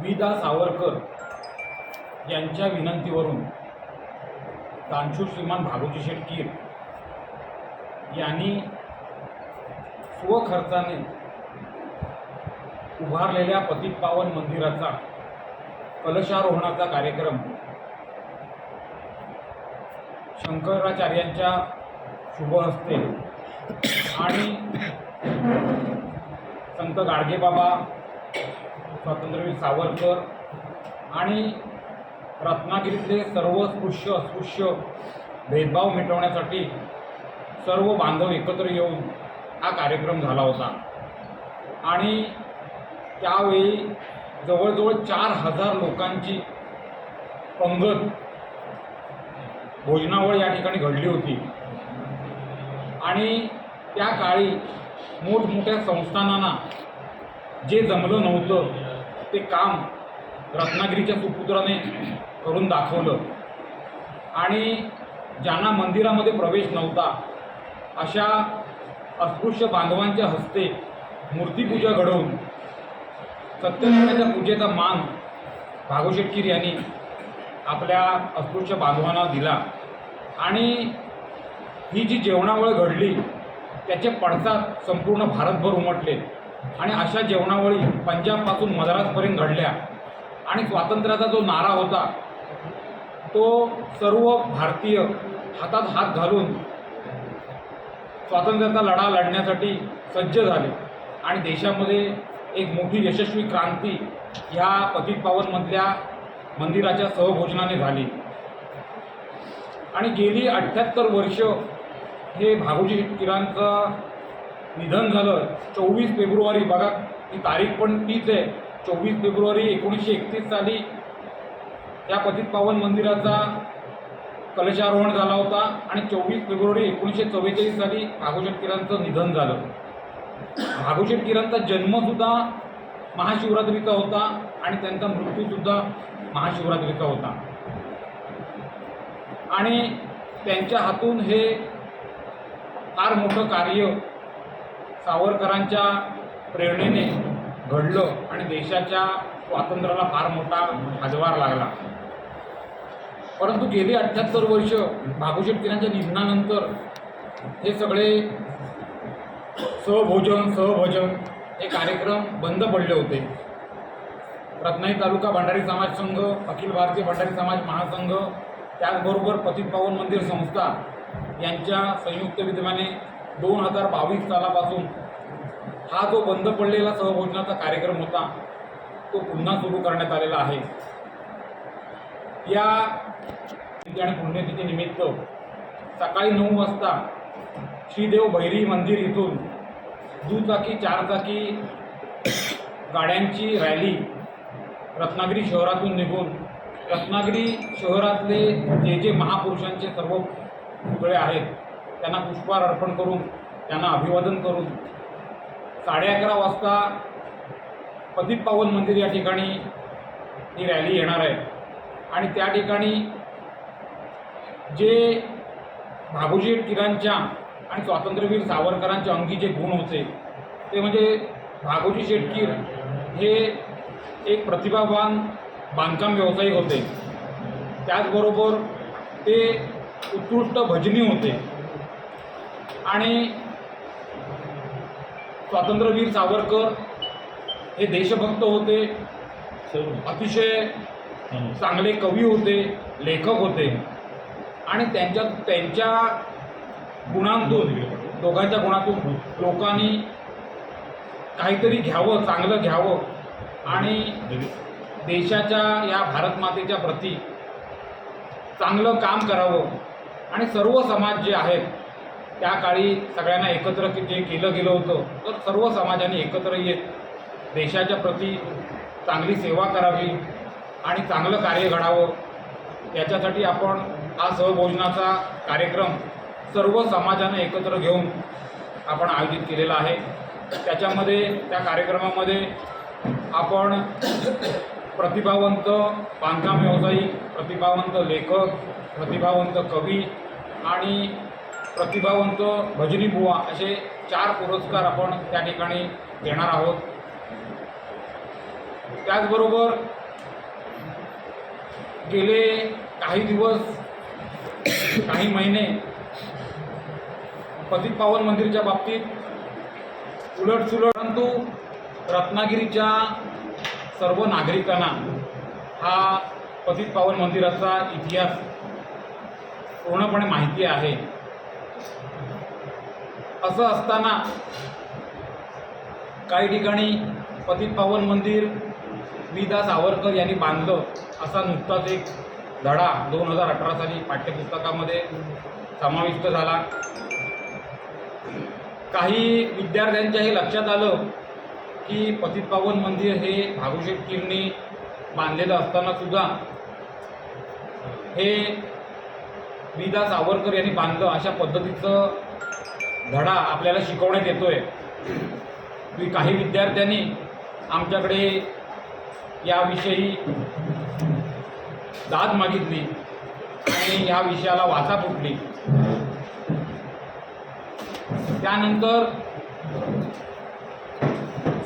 विदा सावरकर यांच्या विनंतीवरून दानशूर श्रीमान भागोजी शेटकीर यांनी स्वखर्चाने उभारलेल्या पतित पावन मंदिराचा कलशारोहणाचा कार्यक्रम शंकराचार्यांच्या शुभहस्ते आणि संत गाडगेबाबा स्वातंत्र्यवीर सावरकर आणि रत्नागिरीतले सर्व स्पृश्य अस्पृश्य भेदभाव मिटवण्यासाठी सर्व बांधव एकत्र येऊन हा कार्यक्रम झाला होता. आणि त्यावेळी जवळजवळ चार हजार लोकांची पंगत भोजनावळ या ठिकाणी घडली होती. आणि त्या काळी मोठमोठ्या संस्थानांना जे जमलं नव्हतं ते काम रत्नागिरीच्या सुपुत्राने करून दाखवलं. आणि ज्यांना मंदिरामध्ये प्रवेश नव्हता अशा अस्पृश्य बांधवांच्या हस्ते मूर्तीपूजा घडवून सत्यनारायणाच्या पूजेचा मान भागवशेटकीर यांनी आपल्या अस्पृश्य बांधवांना दिला. आणि ही जी जेवणावळ घडली त्याचे पडसाद संपूर्ण भारतभर उमटले. आणि अशा जेवणावळी पंजाबपासून मद्रासपर्यंत घडल्या. आणि स्वातंत्र्याचा जो नारा होता तो सर्व भारतीय हातात हात घालून स्वातंत्र्याचा लढा लढण्यासाठी सज्ज झाले. आणि देशामध्ये एक मोठी यशस्वी क्रांती ह्या पतित पावनमधल्या मंदिराच्या सहभोजनाने झाली. आणि गेली अठ्ठ्याहत्तर वर्ष हे भागोजी किरांचं निधन झालं. चोवीस फेब्रुवारी बघा ती तारीख पण तीच आहे. चोवीस फेब्रुवारी एकोणीसशे एकतीस साली त्या पतित पावन मंदिराचा कलशारोहण झाला होता आणि चोवीस फेब्रुवारी एकोणीसशे चव्वेचाळीस साली भागोशेट किरांचं निधन झालं. भागोशेट किरांचा जन्मसुद्धा महाशिवरात्रीचा होता आणि त्यांचा मृत्यूसुद्धा महाशिवरात्रीचा होता. आणि त्यांच्या हातून हे फार मोठं कार्य सावरकरांच्या प्रेरणेने घडलं आणि देशाच्या स्वातंत्र्याला फार मोठा हातभार लागला. परंतु गेली अठ्ठ्याहत्तर वर्ष भागोशेट किरांच्या निधनानंतर हे सगळे सहभोजन सहभोजन हे कार्यक्रम बंद पडले होते. रत्नाई तालुका भंडारी समाज संघ अखिल भारतीय भंडारी समाज महासंघ त्याचबरोबर पतित पावन मंदिर संस्था यांच्या संयुक्त विद्यमाने दोन हजार बावीस सालापासून हा जो बंद पडलेला सहभोजनाचा कार्यक्रम होता तो पुन्हा सुरू करण्यात आलेला आहे. या तिथी आणि पुण्यतिथी निमित्त सकाळी नऊ वाजता श्रीदेव भैरी मंदिर इथून दुचाकी चारचाकी गाड्यांची रॅली रत्नागिरी शहरातून निघून रत्नागिरी शहरातले जे जे महापुरुषांचे सर्व पुतळे आहेत त्यांना पुष्पहार अर्पण करून त्यांना अभिवादन करून साडे अकरा वाजता पतित पावन मंदिर या ठिकाणी ही रॅली येणार आहे. आणि त्या ठिकाणी जे भागोजी किरांच्या आणि स्वातंत्र्यवीर सावरकरांच्या अंगी जे गुण होते ते म्हणजे भागोजी शेटकीर हे एक प्रतिभावान बांधकाम व्यावसायिक होते. त्याचबरोबर ते उत्कृष्ट भजनी होते. आणि स्वातंत्र्यवीर सावरकर हे देशभक्त होते. अतिशय चांगले कवी होते लेखक होते. आणि त्यांच्या त्यांच्या गुणांतून दोघांच्या गुणातून लोकांनी काहीतरी घ्यावं चांगलं घ्यावं. आणि देशाच्या या भारत मातेच्या प्रती चांगलं काम करावं. आणि सर्व समाज जे आहेत त्या काळी सगळ्यांना एकत्र जे केलं गेलं होतं तर सर्व समाजाने एकत्र येत देशाच्या प्रती चांगली सेवा करावी आणि चांगलं कार्य घडावं. याच्यासाठी आपण हा सहभोजनाचा कार्यक्रम सर्व समाजानं एकत्र घेऊन आपण आयोजित केलेला आहे. त्याच्यामध्ये त्या कार्यक्रमामध्ये आपण प्रतिभावंत बांधकाम व्यावसायिक प्रतिभावंत लेखक प्रतिभावंत कवी आणि प्रतिभावंत भजनी बुवा असे चार पुरस्कार आपण त्या ठिकाणी देणार आहोत. त्याचबरोबर गेले काही दिवस काही महिने पतित पावन मंदिरच्या बाबतीत उलटसुलट परंतु रत्नागिरीच्या सर्व नागरिकांना हा पतित पावन मंदिराचा इतिहास पूर्णपणे माहिती आहे. असं असताना काही ठिकाणी पतित पावन मंदिर विदा सावरकर यांनी बांधलं असा नुकताच एक धडा दोन हजार अठरा साली पाठ्यपुस्तकामध्ये समाविष्ट झाला. काही विद्यार्थ्यांच्या हे लक्षात आलं की पतित पावन मंदिर हे भागुशेठ किरणी बांधलेलं असताना सुद्धा हे विदा सावरकर यांनी बांधलं. अशा पद्धतीचं धडा आपल्याला शिकवण्यात येतोय. की काही विद्यार्थ्यांनी आमच्याकडे याविषयी दाद मागितली आणि ह्या विषयाला वाचा फुटली. त्यानंतर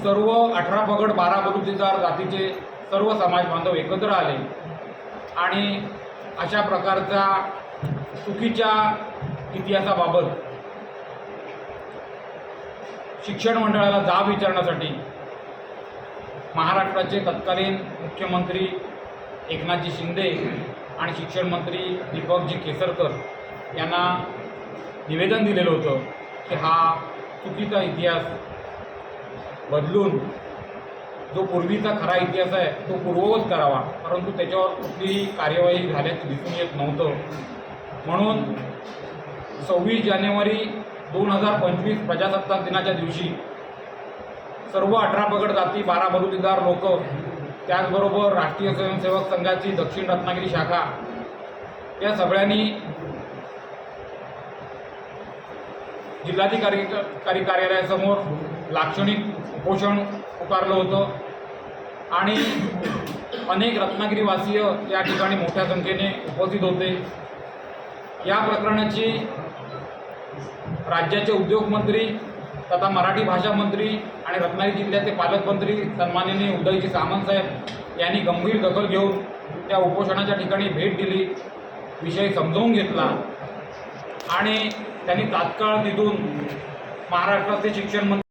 सर्व अठरा पगड बारा बलुतेदार जातीचे सर्व समाज बांधव एकत्र आले आणि अशा प्रकारचा चुकीच्या इतिहासाबाबत शिक्षण मंडळाला जाब विचारण्यासाठी महाराष्ट्राचे तत्कालीन मुख्यमंत्री एकनाथजी शिंदे आणि शिक्षण मंत्री दीपकजी केसरकर यांना निवेदन दिलेलं होतं की हा चुकीचा इतिहास बदलून जो पूर्वीचा खरा इतिहास आहे तो पूर्ववत करावा परंतु त्याच्यावर कुठलीही कार्यवाही झाल्याचं दिसून येत नव्हतं. म्हणून सव्वीस जानेवारी दोन हजार पंचवीस प्रजासत्ताक दिनाच्या दिवशी सर्व अठरा पगड जाती बारा बलुतेदार लोक त्याचबरोबर राष्ट्रीय स्वयंसेवक संघाची दक्षिण रत्नागिरी शाखा या सगळ्यांनी जिल्हाधिकारी कारी कार्यालयासमोर लाक्षणिक उपोषण पुकारलं होतं आणि अनेक रत्नागिरीवासीय या ठिकाणी मोठ्या संख्येने उपस्थित होते. या प्रकरणाची राज्याचे उद्योगमंत्री तथा मराठी भाषा मंत्री आणि रत्नागिरी जिल्ह्याचे पालकमंत्री सन्माननीय उदयजी सामंत साहेब यांनी गंभीर दखल घेऊन त्या उपोषणाच्या ठिकाणी भेट दिली विषय समजावून घेतला आणि त्यांनी तात्काळ तिथून महाराष्ट्राचे शिक्षण मंत्री